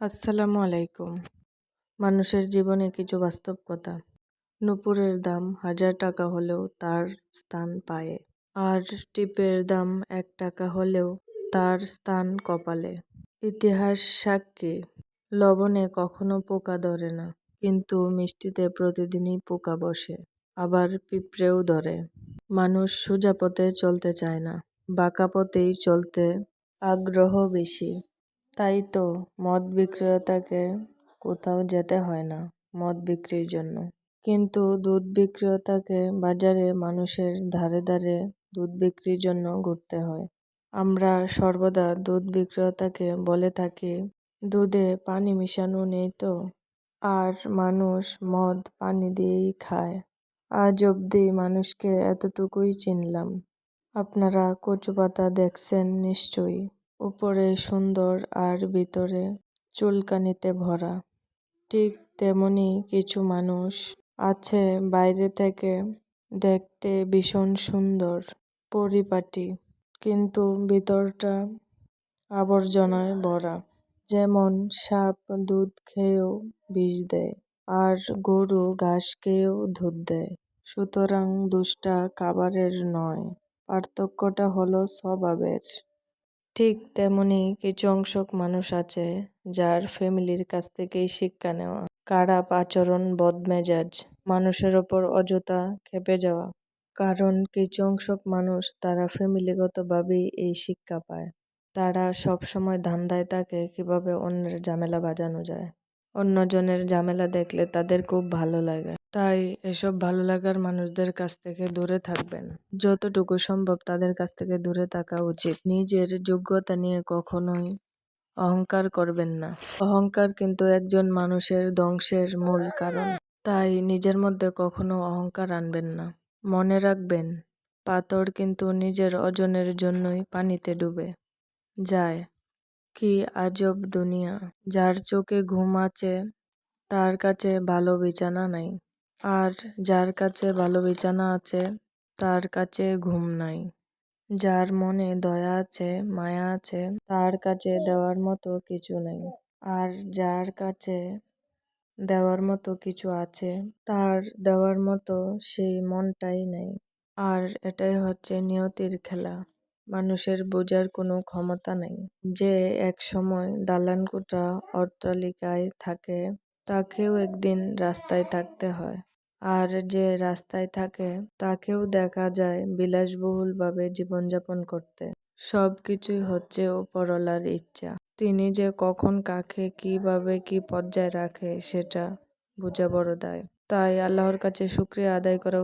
আসসালামু আলাইকুম। মানুষের জীবনে কিছু বাস্তব কথা নুপুরের দাম হাজার টাকা হলেও তার স্থান পায়ে। আর টিপের দাম এক টাকা হলেও তার স্থান কপালে। ইতিহাস সাক্ষী, লবণে কখনো পোকা ধরে না, কিন্তু মিষ্টিতে প্রতিদিনই পোকা বসে, আবার পিঁপড়েও ধরে। মানুষ সোজা পথে চলতে চায় না, বাঁকা পথেই চলতে আগ্রহ বেশি। তাই তো মদ বিক্রেতাকে কোথাও যেতে হয় না মদ বিক্রির জন্য। কিন্তু দুধ বিক্রেতাকে বাজারে মানুষের ধারে ধারে দুধ বিক্রির জন্য ঘুরতে হয়। আমরা সর্বদা দুধ বিক্রেতাকে বলে থাকি, দুধে পানি মিশানো নেই তো? আর মানুষ মদ পানি দিয়েই খায়। আজ অবধি মানুষকে এতটুকুই চিনলাম। আপনারা কচু পাতা দেখছেন নিশ্চয়ই। উপরে সুন্দর আর ভিতরে চুলকানিতে ভরা। ঠিক তেমনি কিছু মানুষ আছে বাইরে থেকে দেখতে ভীষণ সুন্দর, পরিপাটি, কিন্তু ভিতরটা আবর্জনায় ভরা। যেমন সাপ দুধ খেয়েও বিষ দেয় আর গরু ঘাস খেয়েও দুধ দেয়। সুতরাং দুষ্টা খাবারের নয়, পার্থক্যটা হলো স্বভাবের। ঠিক তেমনি কিছু অংশক মানুষ আছে যার ফ্যামিলির কাছ থেকেই শিক্ষা নেওয়া, খারাপ আচরণ, বদমেজাজ, মানুষের ওপর অযথা খেপে যাওয়া। কারণ কিছু অংশক মানুষ তারা ফ্যামিলিগতভাবেই এই শিক্ষা পায়। তারা সব সময় ধান্দায় থাকে কীভাবে অন্যের ঝামেলা বাজানো যায়। অন্যজনের ঝামেলা দেখলে তাদের খুব ভালো লাগে। তাই এসব ভালো লাগার মানুষদের কাছ থেকে দূরে থাকবেন। যতটুকু সম্ভব তাদের কাছ থেকে দূরে থাকা উচিত। নিজের যোগ্যতা নিয়ে কখনোই অহংকার করবেন না। অহংকার কিন্তু একজন মানুষের ধ্বংসের মূল কারণ। তাই নিজের মধ্যে কখনো অহংকার আনবেন না। মনে রাখবেন, পাথর কিন্তু নিজের ওজনের জন্যই পানিতে ডুবে যায়। কি আজব দুনিয়া, যার চোখে ঘুম আছে, তার কাছে ভালো বিছানা নাই। আর যার কাছে ভালো বিছানা আছে, তার কাছে ঘুম নাই। যার মনে দয়া আছে, মায়া আছে, তার কাছে দেওয়ার মতো কিছু নেই। আর যার কাছে দেওয়ার মতো কিছু আছে, তার দেওয়ার মতো সেই মনটাই নেই। আর এটাই হচ্ছে নিয়তির খেলা। মানুষের বোঝার কোনো ক্ষমতা নেই। যে এক সময় দালানকোঠা অট্টালিকায় থাকে, তাকেও একদিন রাস্তায় থাকতে হয়। আর যে রাস্তায় থাকে, তাকেও দেখা যায় বিলাসবহুলভাবে জীবনযাপন করতে। সব কিছুই হচ্ছে ওপরওয়ালার ইচ্ছা। তিনি যে কখন কাকে কীভাবে কি পর্যায়ে রাখে, সেটা বোঝা বড় দায়। তাই আল্লাহর কাছে শুক্রিয়া আদায় করা